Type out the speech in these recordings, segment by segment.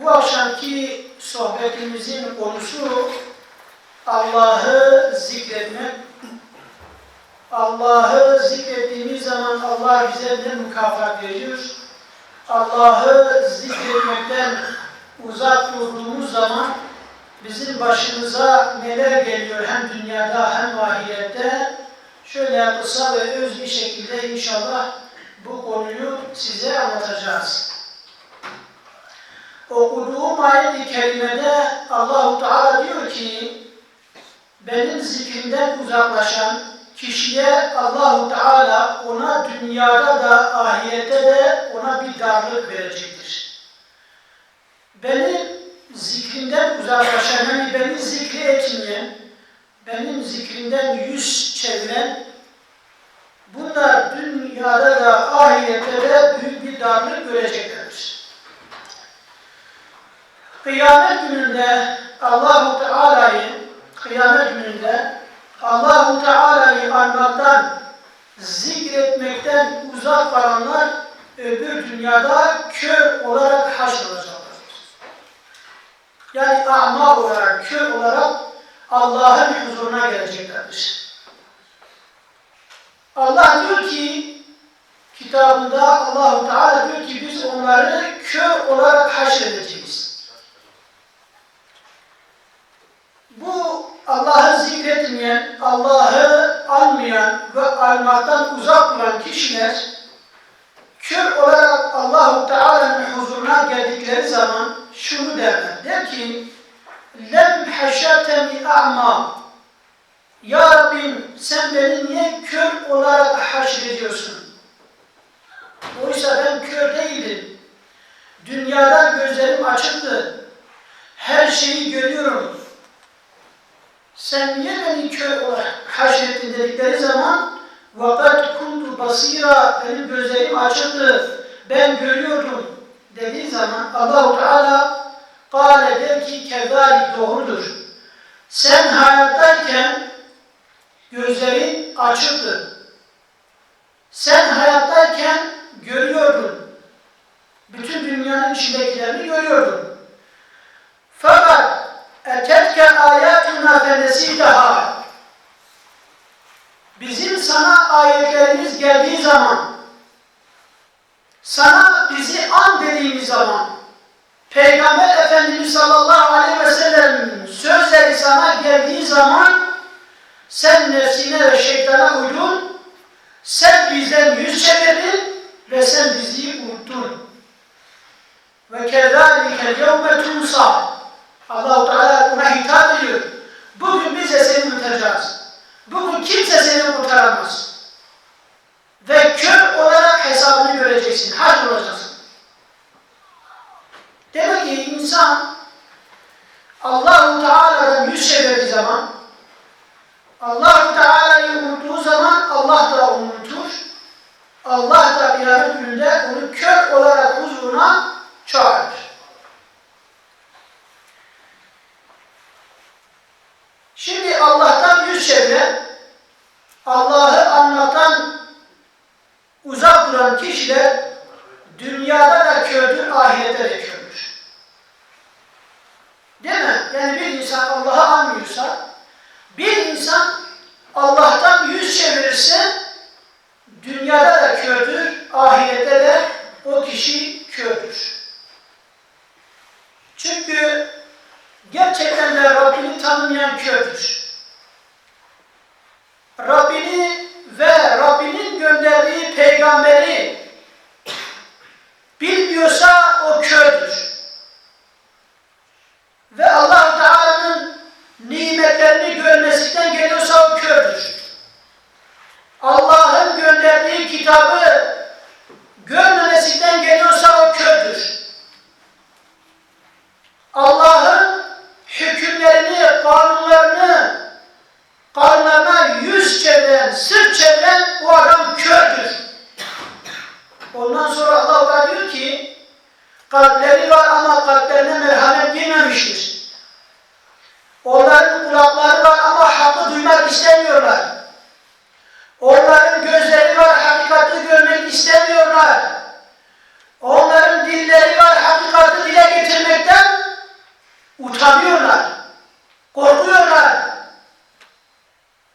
Bu akşamki sohbetimizin konusu Allah'ı zikretmek. Allah'ı zikrettiğimiz zaman Allah bize ne mükafat veriyor? Allah'ı zikretmekten uzak durduğumuz zaman bizim başımıza neler geliyor hem dünyada hem ahirette şöyle kısa ve öz bir şekilde inşallah bu konuyu size anlatacağız. Okuduğum ayet-i kerimede Allahu Teala diyor ki benim zikrimden uzaklaşan kişiye Allahu Teala ona dünyada da ahirette de ona bir darlık verecektir. Benim zikrimden uzaklaşan, yani beni zikri etmeyen, benim zikrimden yüz çeviren, bunlar dünyada da ahirette de büyük bir darlık göreceklerdir. Kıyamet gününde Allahu Teala'yı kıyamet gününde Allahu Teala'yı anmaktan, zikretmekten uzak kalanlar öbür dünyada kör olarak haşrolacaklar. Yani ama olarak, kör olarak Allah'ın huzuruna geleceklerdir. Allah diyor ki kitabında Allahu Teala diyor ki biz onları kör olarak haşredeceğiz. Bu Allah'ı zikretmeyen, Allah'ı anmayan ve almaktan uzak duran kişiler kör olarak Allahu Teala'nın huzuruna geldikleri zaman şunu derler. Der ki lem haşateni a'ma Ya Rabbim sen beni niye kör olarak haşrediyorsun? Oysa ben kör değildim. Dünyada gözlerim açıktı. Her şeyi görüyorum. Sen niye beni kör olarak haşrettin dedikleri zaman vakat kuntu basira benim gözlerim açıldı. Ben görüyordum dediği zaman Allahu Teala Kale der ki kezalik doğrudur. Sen hayattayken gözlerin açıktı. Sen hayattayken görüyordun. Bütün dünyanın içindekilerini görüyordun. Fakat etetke ayatuna fenesitaha Bizim sana ayetlerimiz geldiği zaman sana bizi an dediğimiz zaman Peygamber Efendimiz sallallahu aleyhi ve sellem'in sözleri sana geldiği zaman sen nefsine ve şeytana uydun, sen bizden yüz çevirdin ve sen bizi unuttun. Ve kezalike yevme tunsa Allah-u Demek ki insan Allah-u Teala'dan yüz çevirdiği zaman Allah-u Teala'yı unuttuğu zaman Allah da unutur. Allah da kıyamet gününde onu kör olarak huzuruna çağırır. Şimdi Allah'tan yüz çeviren, Allah'ı anlatan uzak duran kişiler dünyada da kördür, ahirette de kördür. Değil mi? Yani bir insan Allah'ı anmıyorsa, bir insan Allah'tan yüz çevirirse dünyada da kördür, ahirette de o kişi kördür. Çünkü gerçekten de Rabbini tanımayan kördür. Rabbini ve Rabbinin gönderdiği peygamberi bilmiyorsa o kördür. Ve allah utanıyorlar, korkuyorlar.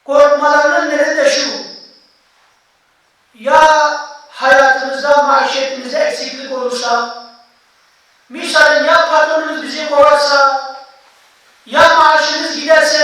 Korkmalarının nedeni de şu. Ya hayatımızda, maişetimizde eksiklik olursa, misalin ya patronumuz bizi kovarsa, ya maaşımız giderse